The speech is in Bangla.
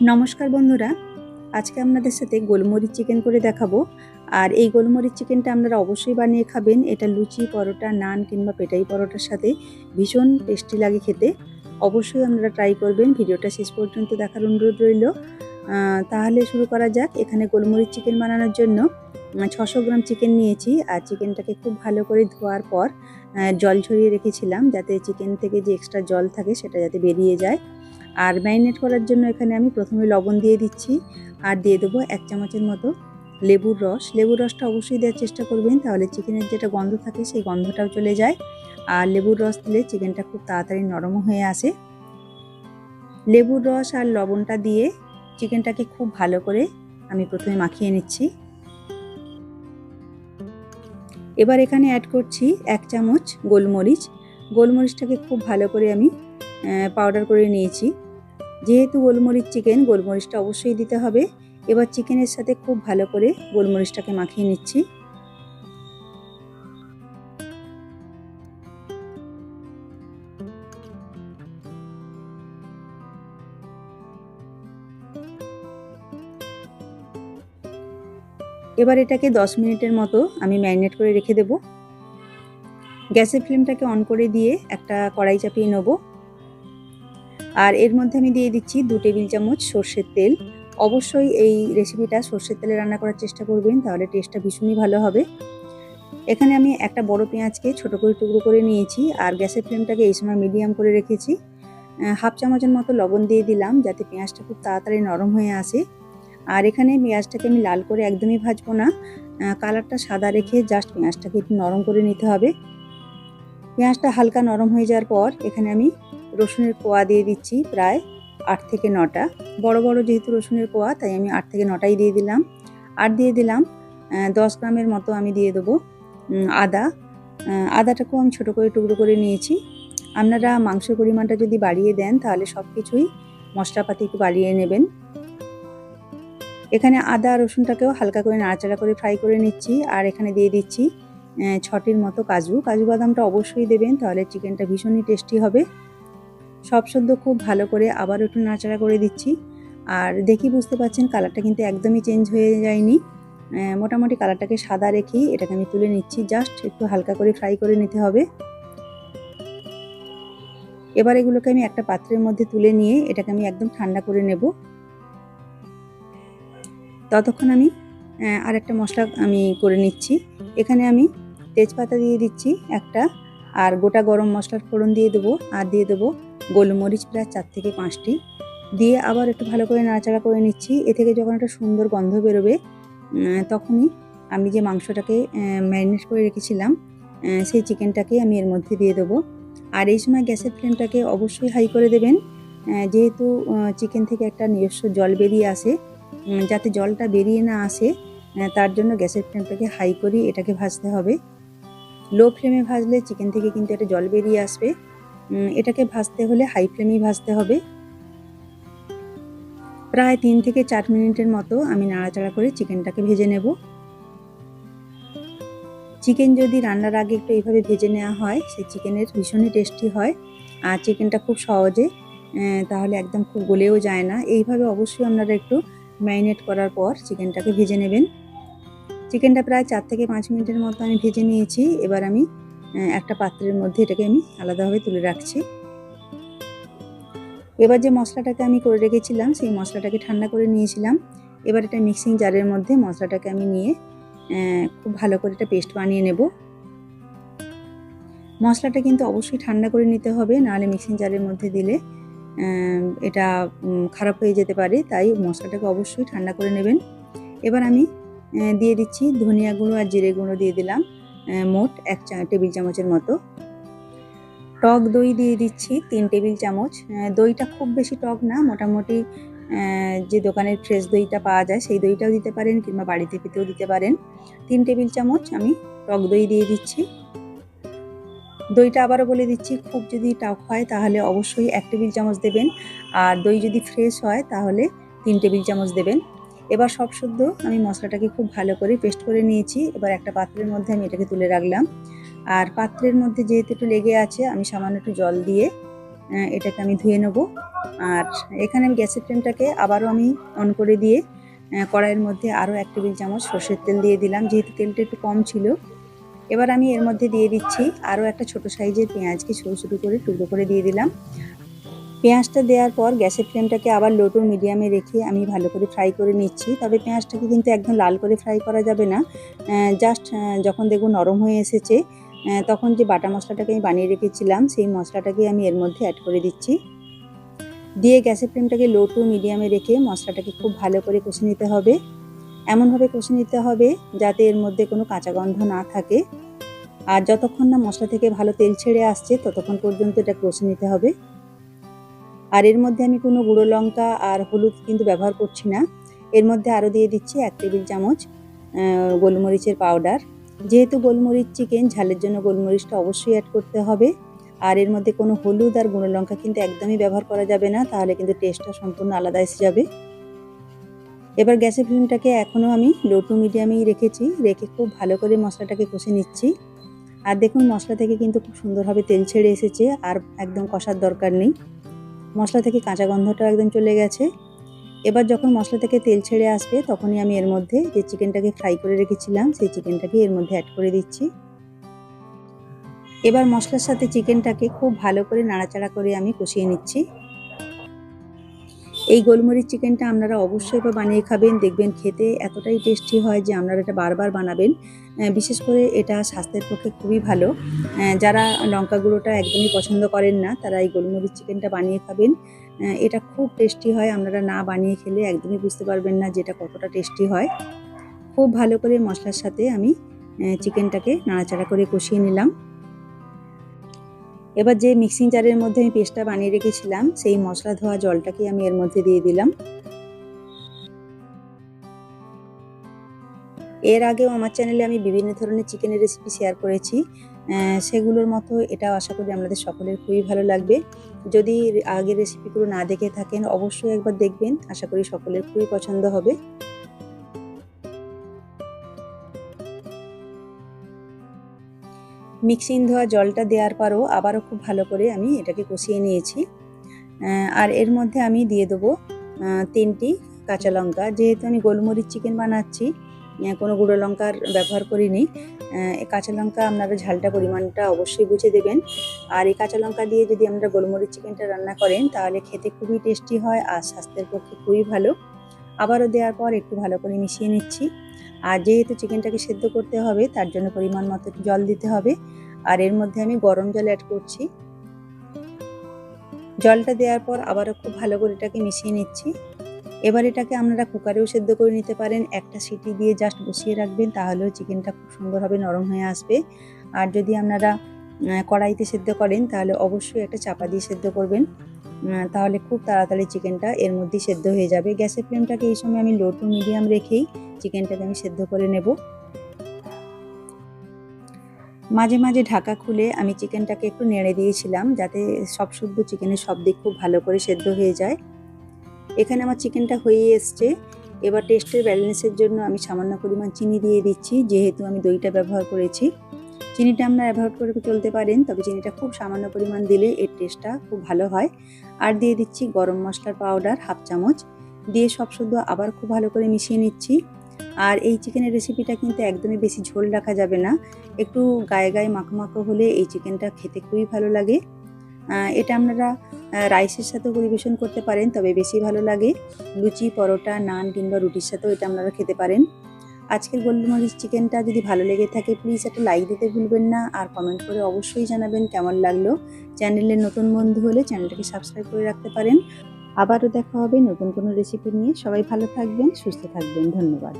নমস্কার বন্ধুরা, আজকে আপনাদের সাথে গোলমরিচ চিকেন করে দেখাবো। আর এই গোলমরিচ চিকেনটা আপনারা অবশ্যই বানিয়ে খাবেন। এটা লুচি, পরোটা, নান কিংবা পেটাই পরোটার সাথে ভীষণ টেস্টি লাগে খেতে। অবশ্যই আপনারা ট্রাই করবেন। ভিডিওটা শেষ পর্যন্ত দেখার অনুরোধ রইল। তাহলে শুরু করা যাক। এখানে গোলমরিচ চিকেন বানানোর জন্য ছশো গ্রাম চিকেন নিয়েছি। আর চিকেনটাকে খুব ভালো করে ধোয়ার পর জল ঝরিয়ে রেখেছিলাম যাতে চিকেন থেকে যে এক্সট্রা জল থাকে সেটা যাতে বেরিয়ে যায়। আর ম্যারিনেট করার জন্য এখানে আমি প্রথমে লবণ দিয়ে দিচ্ছি আর দিয়ে দেবো এক চামচের মতো লেবুর রস। লেবুর রসটা অবশ্যই দেওয়ার চেষ্টা করবেন, তাহলে চিকেনের যেটা গন্ধ থাকে সেই গন্ধটাও চলে যায়। আর লেবুর রস দিলে চিকেনটা খুব তাড়াতাড়ি নরম হয়ে আসে। লেবুর রস আর লবণটা দিয়ে চিকেনটাকে খুব ভালো করে আমি প্রথমে মাখিয়ে নিচ্ছি। এবার এখানে অ্যাড করছি এক চামচ গোলমরিচ। গোলমরিচটাকে খুব ভালো করে আমি পাউডার করে নিয়েছি। যেহেতু গোলমরিচ চিকেন, গোলমরিচটা অবশ্যই দিতে হবে। এবার চিকেনের সাথে খুব ভালো করে গোলমরিচটাকে মাখিয়ে নিচ্ছি। এবার এটাকে 10 মিনিটের মতো আমি ম্যারিনেট করে রেখে দেব। গ্যাসের ফ্লেমটাকে অন করে দিয়ে একটা কড়াই চাপিয়ে নেব। আর এর মধ্যে আমি দিয়ে দিচ্ছি দু টেবিল চামচ সর্ষের তেল। অবশ্যই এই রেসিপিটা সর্ষের তেলে রান্না করার চেষ্টা করবেন, তাহলে টেস্টটা ভীষণই ভালো হবে। এখানে আমি একটা বড় পেঁয়াজকে ছোট করে টুকরো করে নিয়েছি আর গ্যাসের ফ্লেমটাকে এই সময় মিডিয়াম করে রেখেছি। হাফ চামচের মতো লবণ দিয়ে দিলাম যাতে পেঁয়াজটা খুব তাড়াতাড়ি নরম হয়ে আসে। আর এখানে পেঁয়াজটাকে আমি লাল করে একদমই ভাজবো না। কালারটা সাদা রেখে জাস্ট পেঁয়াজটাকে একটু নরম করে নিতে হবে। পেঁয়াজটা হালকা নরম হয়ে যাওয়ার পর এখানে আমি রসুনের কোয়া দিয়ে দিচ্ছি প্রায় আট থেকে নটা। বড় বড় যেহেতু রসুনের কোয়া, তাই আমি আট থেকে নটাই দিয়ে দিলাম। আর দিয়ে দিলাম দশ গ্রামের মতো আমি দিয়ে দেবো আদা। আদাটাকেও আমি ছোটো করে টুকরো করে নিয়েছি। আপনারা মাংসের পরিমাণটা যদি বাড়িয়ে দেন, তাহলে সব কিছুই মশলাপাতি একটু বাড়িয়ে নেবেন। এখানে আদা রসুনটাকেও হালকা করে নাড়াচাড়া করে ফ্রাই করে নিচ্ছি। আর এখানে দিয়ে দিচ্ছি ছটির মতো কাজু। কাজু বাদামটা অবশ্যই দেবেন, তাহলে চিকেনটা ভীষণই টেস্টি হবে। সব সদ্য খুব ভালো করে আবার একটু নাড়াচাড়া করে দিচ্ছি। আর দেখি বুঝতে পারছেন কালারটা কিন্তু একদমই চেঞ্জ হয়ে যায়নি। মোটামুটি কালারটাকে সাদা রেখেই এটাকে আমি তুলে নিচ্ছি। জাস্ট একটু হালকা করে ফ্রাই করে নিতে হবে। এবার এগুলোকে আমি একটা পাত্রের মধ্যে তুলে নিয়ে এটাকে আমি একদম ঠান্ডা করে নেব। ততক্ষণ আমি আর একটা মশলা আমি করে নিচ্ছি। এখানে আমি তেজপাতা দিয়ে দিচ্ছি একটা, আর গোটা গরম মশলার ফোড়ন দিয়ে দেবো, আর দিয়ে দেবো গোলমরিচ প্রায় চার থেকে পাঁচটি দিয়ে আবার একটু ভালো করে নাড়াচাড়া করে নিচ্ছি। এ থেকে যখন একটা সুন্দর গন্ধ বেরোবে তখনই আমি যে মাংসটাকে ম্যারিনেট করে রেখেছিলাম সেই চিকেনটাকে আমি এর মধ্যে দিয়ে দেবো। আর এই সময় গ্যাসের ফ্লেমটাকে অবশ্যই হাই করে দেবেন যেহেতু চিকেন থেকে একটা নিজস্ব জল বেরিয়ে আসে যাতে জলটা বেরিয়ে না আসে তার জন্য গ্যাসের ফ্লেমটাকে হাই করি এটাকে ভাজতে হবে। লো ফ্লেমে ভাজলে চিকেন থেকে কিন্তু একটা জল বেরিয়ে আসবে। এটাকে ভাজতে হলে হাই ফ্লেমেই ভাজতে হবে। প্রায় তিন থেকে চার মিনিটের মতো আমি নাড়াচাড়া করে চিকেনটাকে ভেজে নেব। চিকেন যদি রান্নার আগে একটু এইভাবে ভেজে নেওয়া হয়, সেই চিকেনের ভীষণই টেস্টি হয়। আর চিকেনটা খুব সহজে তাহলে একদম খুব গলেও যায় না। এইভাবে অবশ্যই আপনারা একটু ম্যারিনেট করার পর চিকেনটাকে ভেজে নেবেন। চিকেনটা প্রায় চার থেকে পাঁচ মিনিটের মতো আমি ভেজে নিয়েছি। এবার আমি একটা পাত্রের মধ্যে এটাকে আমি আলাদাভাবে তুলে রাখছি। এবার যে মশলাটাকে আমি করে রেখেছিলাম, সেই মশলাটাকে ঠান্ডা করে নিয়েছিলাম। এবার এটা মিক্সিং জারের মধ্যে মশলাটাকে আমি নিয়ে খুব ভালো করে এটা পেস্ট বানিয়ে নেব। মশলাটা কিন্তু অবশ্যই ঠান্ডা করে নিতে হবে, নাহলে মিক্সিং জারের মধ্যে দিলে এটা খারাপ হয়ে যেতে পারে। তাই মশলাটাকে অবশ্যই ঠান্ডা করে নেবেন। এবার আমি দিয়ে দিচ্ছি ধনিয়া গুঁড়ো আর জিরে গুঁড়ো দিয়ে দিলাম। মোট এক টেবিল চামচের মতো। টক দই দিয়ে দিচ্ছি তিন টেবিল চামচ। দইটা খুব বেশি টক না, মোটামুটি যে দোকানের ফ্রেশ দইটা পাওয়া যায় সেই দইটাও দিতে পারেন কিংবা বাড়িতে পেতেও দিতে পারেন। তিন টেবিল চামচ আমি টক দই দিয়ে দিচ্ছি। দইটা আবারও বলে দিচ্ছি, খুব যদি টক হয় তাহলে অবশ্যই এক টেবিল চামচ দেবেন। আর দই যদি ফ্রেশ হয় তাহলে তিন টেবিল চামচ দেবেন। এবার সব শুদ্ধ। আমি মশলাটাকে খুব ভালো করে পেস্ট করে নিয়েছি। এবার একটা পাত্রের মধ্যে আমি এটাকে তুলে রাখলাম। আর পাত্রের মধ্যে যেহেতু একটু লেগে আছে, আমি সামান্য একটু জল দিয়ে এটাকে আমি ধুয়ে নেব। আর এখানে আমি গ্যাসের ফ্লেমটাকে আবারও আমি অন করে দিয়ে কড়াইয়ের মধ্যে আরও এক টেবিল চামচ সর্ষের তেল দিয়ে দিলাম, যেহেতু তেলটা একটু কম ছিল। এবার আমি এর মধ্যে দিয়ে দিচ্ছি আরও একটা ছোট সাইজের পেঁয়াজকে ছোটো ছোটো করে টুকরো করে দিয়ে দিলাম। পেঁয়াজটা দেওয়ার পর গ্যাসের ফ্লেমটাকে আবার লো টু মিডিয়ামে রেখে আমি ভালো করে ফ্রাই করে নিচ্ছি। তবে পেঁয়াজটাকে কিন্তু একদম লাল করে ফ্রাই করা যাবে না। জাস্ট যখন দেখব নরম হয়ে এসেছে তখন যে বাটা মশলাটাকে আমি বানিয়ে রেখেছিলাম, সেই মশলাটাকে আমি এর মধ্যে অ্যাড করে দিচ্ছি। দিয়ে গ্যাসের ফ্লেমটাকে লো টু মিডিয়ামে রেখে মশলাটাকে খুব ভালো করে কষে নিতে হবে। এমনভাবে কষে নিতে হবে যাতে এর মধ্যে কোনো কাঁচা গন্ধ না থাকে। আর যতক্ষণ না মশলা থেকে ভালো তেল ছেড়ে আসছে, ততক্ষণ পর্যন্ত এটা কষে নিতে হবে। আর এর মধ্যে আমি কোনো গুঁড়ো লঙ্কা আর হলুদ কিন্তু ব্যবহার করছি না। এর মধ্যে আরও দিয়ে দিচ্ছি এক টেবিল চামচ গোলমরিচের পাউডার। যেহেতু গোলমরিচ চিকেন, ঝালের জন্য গোলমরিচটা অবশ্যই অ্যাড করতে হবে। আর এর মধ্যে কোনো হলুদ আর গুঁড়ো লঙ্কা কিন্তু একদমই ব্যবহার করা যাবে না, তাহলে কিন্তু টেস্টটা সম্পূর্ণ আলাদা এসে যাবে। এবার গ্যাসের ফ্লেমটাকে এখনও আমি লো টু মিডিয়ামেই রেখেছি, রেখে খুব ভালো করে মশলাটাকে কষে নিচ্ছি। আর দেখুন, মশলা থেকে কিন্তু খুব সুন্দরভাবে তেল ছেড়ে এসেছে, আর একদম কষার দরকার নেই। মশলা থেকে কাঁচা গন্ধটাও একদম চলে গেছে। এবার যখন মশলা থেকে তেল ছেড়ে আসবে, তখনই আমি এর মধ্যে যে চিকেনটাকে ফ্রাই করে রেখেছিলাম, সেই চিকেনটাকে এর মধ্যে অ্যাড করে দিচ্ছি। এবার মশলার সাথে চিকেনটাকে খুব ভালো করে নাড়াচাড়া করে আমি কষিয়ে নিচ্ছি। এই গোলমরিচ চিকেনটা আপনারা অবশ্যই বা বানিয়ে খাবেন, দেখবেন খেতে এতটাই টেস্টি হয় যে আপনারা এটা বারবার বানাবেন। বিশেষ করে এটা স্বাস্থ্যের পক্ষে খুবই ভালো। যারা লঙ্কা গুঁড়োটা একদমই পছন্দ করেন না, তারা এই গোলমরিচ চিকেনটা বানিয়ে খাবেন। এটা খুব টেস্টি হয়, আপনারা না বানিয়ে খেলে একদমই বুঝতে পারবেন না যে এটা কতটা টেস্টি হয়। খুব ভালো করে মশলার সাথে আমি চিকেনটাকে নাড়াচাড়া করে কষিয়ে নিলাম। এবার যে মিক্সিং জারের মধ্যে আমি পেস্টটা বানিয়ে রেখেছিলাম, সেই মশলা ধোয়া জলটাকে আমি এর মধ্যে দিয়ে দিলাম। এর আগেও আমার চ্যানেলে আমি বিভিন্ন ধরনের চিকেনের রেসিপি শেয়ার করেছি। সেগুলোর মতো এটাও আশা করি আপনাদের সকলের খুবই ভালো লাগবে। যদি আগের রেসিপিগুলো না দেখে থাকেন, অবশ্যই একবার দেখবেন। আশা করি সকলের খুবই পছন্দ হবে। মিক্সিং ধোয়া জলটা দেওয়ার পরও আবারও খুব ভালো করে আমি এটাকে কষিয়ে নিয়েছি। আর এর মধ্যে আমি দিয়ে দেবো তিনটি কাঁচা লঙ্কা। যেহেতু আমি গোলমরিচ চিকেন বানাচ্ছি কোনো গুঁড়ো লঙ্কার ব্যবহার করিনি কাঁচা লঙ্কা আপনারা ঝালটা পরিমাণটা অবশ্যই বুঝে দেবেন। আর এই কাঁচা লঙ্কা দিয়ে যদি আপনারা গোলমরিচ চিকেনটা রান্না করেন, তাহলে খেতে খুবই টেস্টি হয় আর স্বাস্থ্যের পক্ষে খুবই ভালো। আবারও দেওয়ার পর একটু ভালো করে মিশিয়ে নিচ্ছি। আর যেহেতু চিকেনটাকে সেদ্ধ করতে হবে, তার জন্য পরিমাণ মতো জল দিতে হবে। আর এর মধ্যে আমি গরম জল অ্যাড করছি। জলটা দেওয়ার পর আবারও খুব ভালো করে এটাকে মিশিয়ে নিচ্ছি। এবার এটাকে আপনারা কুকারেও সেদ্ধ করে নিতে পারেন। একটা সিটি দিয়ে জাস্ট বসিয়ে রাখবেন, তাহলেও চিকেনটা খুব সুন্দরভাবে নরম হয়ে আসবে। আর যদি আপনারা কড়াইতে সেদ্ধ করেন, তাহলে অবশ্যই একটা চাপা দিয়ে সেদ্ধ করবেন। তাহলে খুব তাড়াতাড়ি চিকেনটা এর মধ্যেই সেদ্ধ হয়ে যাবে। গ্যাসের ফ্লেমটাকে এই সময় আমি লো টু মিডিয়াম রেখেই চিকেনটাকে আমি সেদ্ধ করে নেব। মাঝে মাঝে ঢাকা খুলে আমি চিকেনটাকে একটু নেড়ে দিয়েছিলাম যাতে সব শুদ্ধ চিকেনের সব দিক খুব ভালো করে সেদ্ধ হয়ে যায়। এখানে আমার চিকেনটা হয়ে এসছে। এবার টেস্টের ব্যালেন্সের জন্য আমি সামান্য পরিমাণ চিনি দিয়ে দিচ্ছি, যেহেতু আমি দইটা ব্যবহার করেছি। চিনিটা আপনারা অ্যাভয়েড করে চলতে পারেন, তবে চিনিটা খুব সামান্য পরিমাণ দিলে এর টেস্টটা খুব ভালো হয়। আর দিয়ে দিচ্ছি গরম মশলার পাউডার হাফ চামচ। দিয়ে সব শুদ্ধ আবার খুব ভালো করে মিশিয়ে নিচ্ছি। আর এই চিকেনের রেসিপিটা কিন্তু একদমই বেশি ঝোল রাখা যাবে না। একটু গায়ে গায়ে মাখো মাখো হলে এই চিকেনটা খেতে খুবই ভালো লাগে। এটা আপনারা রাইসের সাথেও পরিবেশন করতে পারেন, তবে বেশি ভালো লাগে। লুচি, পরোটা, নান কিংবা রুটির সাথেও এটা আপনারা খেতে পারেন। আজকের গোলমরিচ চিকেনটা যদি ভালো লেগে থাকে প্লিজ একটা লাইক দিতে ভুলবেন না। আর কমেন্ট করে অবশ্যই জানাবেন কেমন লাগল। চ্যানেলের নতুন বন্ধু হলে চ্যানেলটাকে সাবস্ক্রাইব করে রাখতে পারেন। আবারও দেখা হবে নতুন কোনো রেসিপি নিয়ে। সবাই ভালো থাকবেন, সুস্থ থাকবেন। ধন্যবাদ।